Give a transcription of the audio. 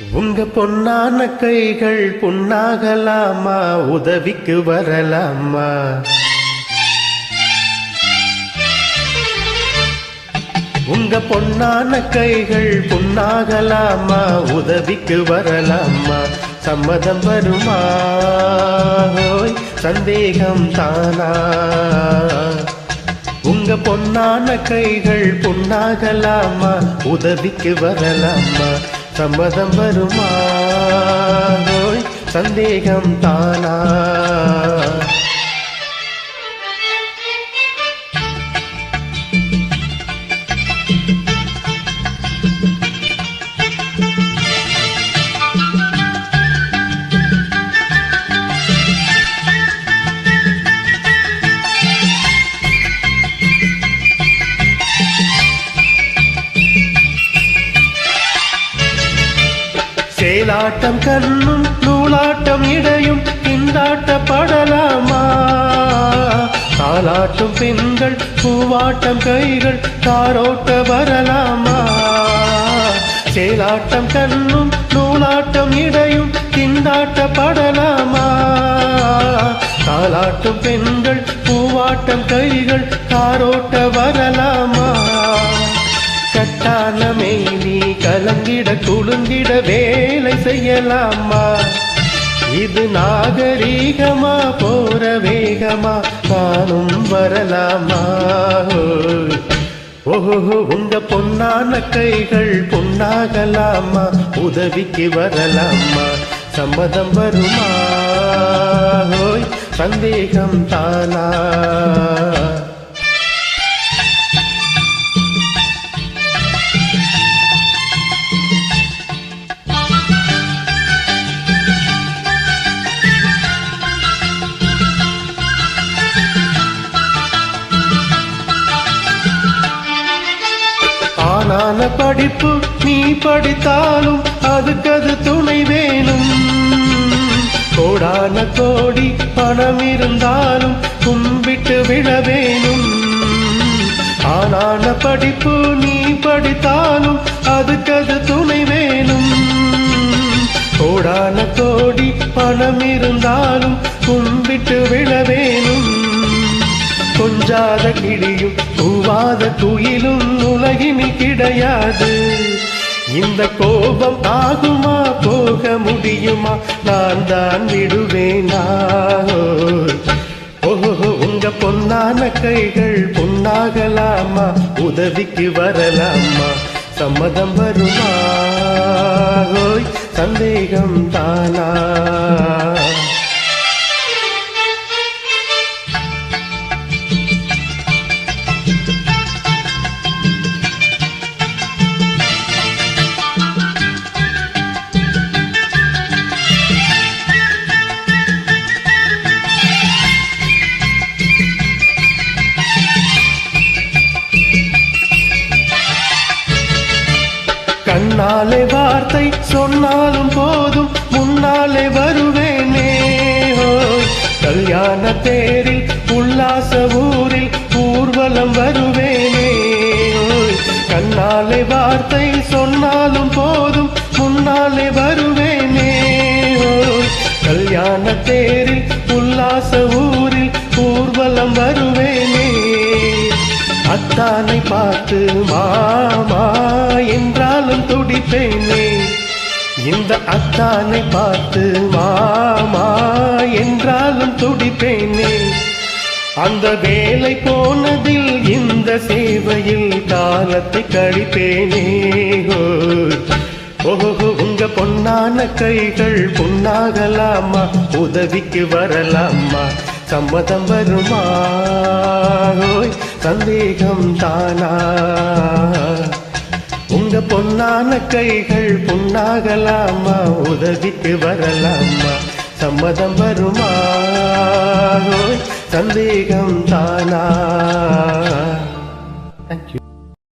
உங்க பொன்னான கைகள் புண்ணாகலாமா? உதவிக்கு வரலாமா? உங்க பொன்னான கைகள் புண்ணாகலாமா? உதவிக்கு வரலாமா? சம்மதம் வருமா? சந்தேகம் தானா? உங்க பொன்னான கைகள் புண்ணாகலாமா? உதவிக்கு வரலாமா? சம்மதம் வருமா? சந்தேகம் தானா? சேலாட்டம் கண்ணும் நூலாட்டம் இடையும் திண்டாட்டப்படலாமா தாலாட்டும் பெண்கள் பூவாட்டம் கைகள் தாரோட்ட வரலாமா? செயலாட்டம் கண்ணும் நூலாட்டம் இடையும் திண்டாட்டப்படலாமா தாலாட்டும் பெண்கள் பூவாட்டம் கைகள் தாரோட்ட வரலாமா? கட்டான நீ கலங்கிட குலுங்கிட வேலை செய்யலாமா? இது நாகரீகமா போற வேகமா நானும் வரலாமா? ஓஹோ உங்க பொன்னான கைகள் பொன்னாகலாமா? உதவிக்கு வரலாமா? சம்மதம் வருமா? சந்தேகம் தானா? ஆனான படிப்பு நீ படித்தாலும் அதுக்கது துணை வேணும். கோடான கோடி பணம் இருந்தாலும் கும்பிட்டு விழ வேணும். ஆனான படிப்பு நீ படித்தாலும் அதுக்கது துணை வேணும். கோடான கோடி பணம் இருந்தாலும் கும்பிட்டு விழ வேணும் கொஞ்சாத கிளியும் கூவாத குயிலும் உலகினில் கிடையாது. இந்த கோபம் ஆகுமா? போக முடியுமா? நான் தான் விடுவேனா ஓஹோ உங்க பொன்னான கைகள் பொன்னாகலாமா உதவிக்கு வரலாமா? சம்மதம் வருமா? சந்தேகம் தானா சொன்னாலும் போதும் முன்னாலே வருவேனே. கல்யாண தேரில் உல்லாச ஊரில் ஊர்வலம் வருவேனே. கண்ணாலே வார்த்தை சொன்னாலும் போதும் முன்னாலே வருவேனே. கல்யாண தேரில் உல்லாச ஊரில் ஊர்வலம் வருவேனே. அத்தானை பார்த்து மாமா என்றாலும் துடிப்பேனே. இந்த அத்தானை பார்த்து மாமா என்றாலும் துடிப்பேனே. அந்த வேலை போனதில் இந்த சேவையில் காலத்தை கழிப்பேனே. ஓஹோ உங்க பொன்னான கைகள் பொன்னாகலாமா உதவிக்கு வரலாமா? சம்மதம் வருமா? சந்தேகம் தானா? உங்க பொன்னான கைகள் பொன்னாகலாமா? உதவிக்கு வரலாமா? சம்மதம் வருமா? சந்தேகம் தானா? தேங்க்யூ